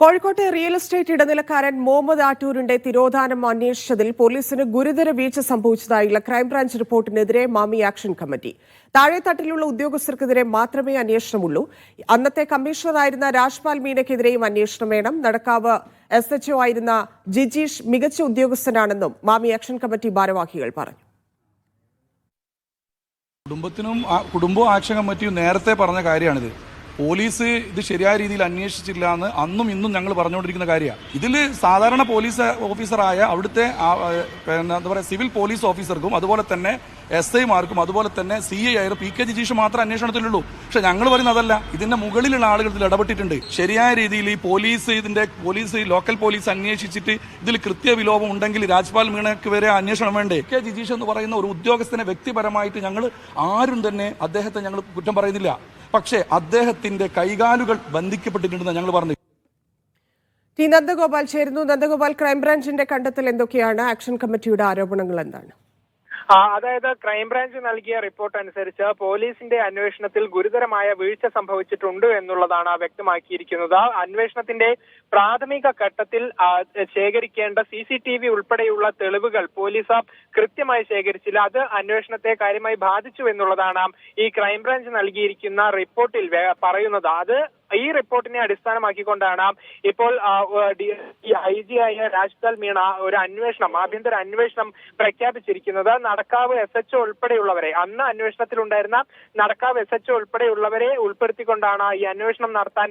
കോഴിക്കോട്ടെ real estate ഇടനിലക്കാരൻ മുഹമ്മദ് ആറ്റൂരിന്റെ തിരോധാനം അന്വേഷിച്ചതിൽ പോലീസിന് ഗുരുതര വീഴ്ച സംഭവിച്ചതായുള്ള ക്രൈംബ്രാഞ്ച് റിപ്പോർട്ടിനെതിരെ മാമി ആക്ഷൻ കമ്മിറ്റി. താഴെത്തട്ടിലുള്ള ഉദ്യോഗസ്ഥർക്കെതിരെ മാത്രമേ അന്വേഷണമുള്ളൂ. അന്നത്തെ കമ്മീഷണറായിരുന്ന രാജ്പാൽ മീനയ്ക്കെതിരെയും അന്വേഷണം വേണം. നടക്കാവ് എസ് എച്ച്ഒ ആയിരുന്ന ജിജീഷ് മികച്ച ഉദ്യോഗസ്ഥനാണെന്നും മാമി ആക്ഷൻ കമ്മിറ്റി ഭാരവാഹികൾ പറഞ്ഞു. കുടുംബത്തിനും കുടുംബവും ആക്ഷൻ കമ്മിറ്റിയും നേരത്തെ പറഞ്ഞ കാര്യമാണിത്. പോലീസ് ഇത് ശരിയായ രീതിയിൽ അന്വേഷിച്ചില്ല എന്ന് അന്നും ഇന്നും ഞങ്ങൾ പറഞ്ഞുകൊണ്ടിരിക്കുന്ന കാര്യമാണ് ഇതിൽ സാധാരണ പോലീസ് ഓഫീസറായ അവിടുത്തെ എന്താ പറയുക സിവിൽ പോലീസ് ഓഫീസർക്കും അതുപോലെ തന്നെ എസ് ഐമാർക്കും അതുപോലെ തന്നെ സി ഐ ആയാലും പി കെ ജിജീഷ് മാത്രം അന്വേഷണത്തിലുള്ളൂ. പക്ഷെ ഞങ്ങൾ പറയുന്നത് അതല്ല. ഇതിന്റെ മുകളിലുള്ള ആളുകൾ ഇതിൽ ഇടപെട്ടിട്ടുണ്ട്. ശരിയായ രീതിയിൽ ഈ പോലീസ് ഇതിന്റെ പോലീസ് ലോക്കൽ പോലീസ് അന്വേഷിച്ചിട്ട് ഇതിൽ കൃത്യ വിലോപം ഉണ്ടെങ്കിൽ രാജ്പാൽ മീണയ്ക്ക് വരെ അന്വേഷണം വേണ്ടേ? കെ ജിജീഷ് എന്ന് പറയുന്ന ഒരു ഉദ്യോഗസ്ഥനെ വ്യക്തിപരമായിട്ട് ഞങ്ങൾ ആരും തന്നെ അദ്ദേഹത്തെ ഞങ്ങൾ കുറ്റം പറയുന്നില്ല. പക്ഷേ അദ്ദേഹത്തിന്റെ കൈകാലുകൾ ബന്ധിക്കപ്പെട്ടിട്ടുണ്ടെന്ന് ഞങ്ങൾ പറഞ്ഞു. നന്ദഗോപാൽ ചേരുന്നു. നന്ദഗോപാൽ ക്രൈംബ്രാഞ്ചിന്റെ കണ്ടെത്തൽ എന്തൊക്കെയാണ്? ആക്ഷൻ കമ്മിറ്റിയുടെ ആരോപണങ്ങൾ എന്താണ്? അതായത് ക്രൈംബ്രാഞ്ച് നൽകിയ റിപ്പോർട്ട് അനുസരിച്ച് പോലീസിന്റെ അന്വേഷണത്തിൽ ഗുരുതരമായ വീഴ്ച സംഭവിച്ചിട്ടുണ്ട് എന്നുള്ളതാണ് വ്യക്തമാക്കിയിരിക്കുന്നത്. അന്വേഷണത്തിന്റെ പ്രാഥമിക ഘട്ടത്തിൽ ശേഖരിക്കേണ്ട സി സി ടി വി ഉൾപ്പെടെയുള്ള തെളിവുകൾ പോലീസ് കൃത്യമായി ശേഖരിച്ചില്ല. അത് അന്വേഷണത്തെ കാര്യമായി ബാധിച്ചു എന്നുള്ളതാണ് ഈ ക്രൈംബ്രാഞ്ച് നൽകിയിരിക്കുന്ന റിപ്പോർട്ടിൽ പറയുന്നത്. അത് ഈ റിപ്പോർട്ടിനെ അടിസ്ഥാനമാക്കിക്കൊണ്ടാണ് ഇപ്പോൾ ഐ ജി ആയ രാജ്പാൽ മീണ ഒരു അന്വേഷണം ആഭ്യന്തര അന്വേഷണം പ്രഖ്യാപിച്ചിരിക്കുന്നത്. നടക്കാവ് എസ് എച്ച് ഉൾപ്പെടെയുള്ളവരെ അന്ന് അന്വേഷണത്തിലുണ്ടായിരുന്ന നടക്കാവ് എസ് എച്ച് ഉൾപ്പെടെയുള്ളവരെ ഉൾപ്പെടുത്തിക്കൊണ്ടാണ് ഈ അന്വേഷണം നടത്താൻ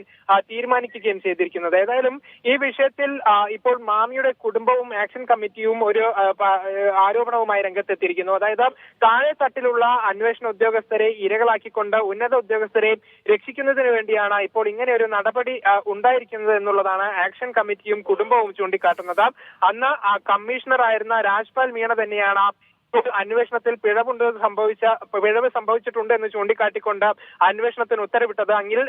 തീരുമാനിക്കുകയും ചെയ്തിരിക്കുന്നത്. ഏതായാലും ഈ വിഷയത്തിൽ ഇപ്പോൾ മാമിയുടെ കുടുംബവും ആക്ഷൻ കമ്മിറ്റിയും ഒരു ആരോപണവുമായി രംഗത്തെത്തിയിരിക്കുന്നു. അതായത് താഴെ തട്ടിലുള്ള അന്വേഷണ ഉദ്യോഗസ്ഥരെ ഇരകളാക്കിക്കൊണ്ട് ഉന്നത ഉദ്യോഗസ്ഥരെ രക്ഷിക്കുന്നതിന് വേണ്ടിയാണ് ഇപ്പോൾ ഇങ്ങനെ ഒരു നടപടി ഉണ്ടായിരിക്കുന്നത് എന്നുള്ളതാണ് ആക്ഷൻ കമ്മിറ്റിയും കുടുംബവും ചൂണ്ടിക്കാട്ടുന്നത്. അന്ന് ആയിരുന്ന രാജ്പാൽ മീണ തന്നെയാണ് അന്വേഷണത്തിൽ പിഴവുണ്ട് സംഭവിച്ച പിഴവ് സംഭവിച്ചിട്ടുണ്ട് എന്ന് ചൂണ്ടിക്കാട്ടിക്കൊണ്ട് അന്വേഷണത്തിന് ഉത്തരവിട്ടത്. അങ്ങിൽ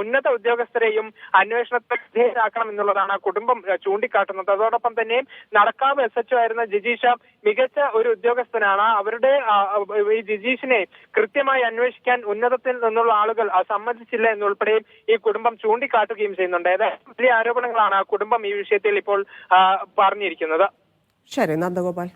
ഉന്നത ഉദ്യോഗസ്ഥരെയും അന്വേഷണത്തെ വിധേയരാക്കണം എന്നുള്ളതാണ് കുടുംബം ചൂണ്ടിക്കാട്ടുന്നത്. അതോടൊപ്പം തന്നെ നടക്കാവ് എസ് എച്ച് ആയിരുന്ന ജിജീഷ മികച്ച ഒരു ഉദ്യോഗസ്ഥനാണ്. അവരുടെ ഈ ജിജീഷിനെ കൃത്യമായി അന്വേഷിക്കാൻ ഉന്നതത്തിൽ നിന്നുള്ള ആളുകൾ സമ്മതിച്ചില്ല എന്നുൾപ്പെടെ ഈ കുടുംബം ചൂണ്ടിക്കാട്ടുകയും ചെയ്യുന്നുണ്ട്. ഏതായാലും വലിയ ആരോപണങ്ങളാണ് കുടുംബം ഈ വിഷയത്തിൽ ഇപ്പോൾ പറഞ്ഞിരിക്കുന്നത്. ശരി നന്ദഗോപാൽ.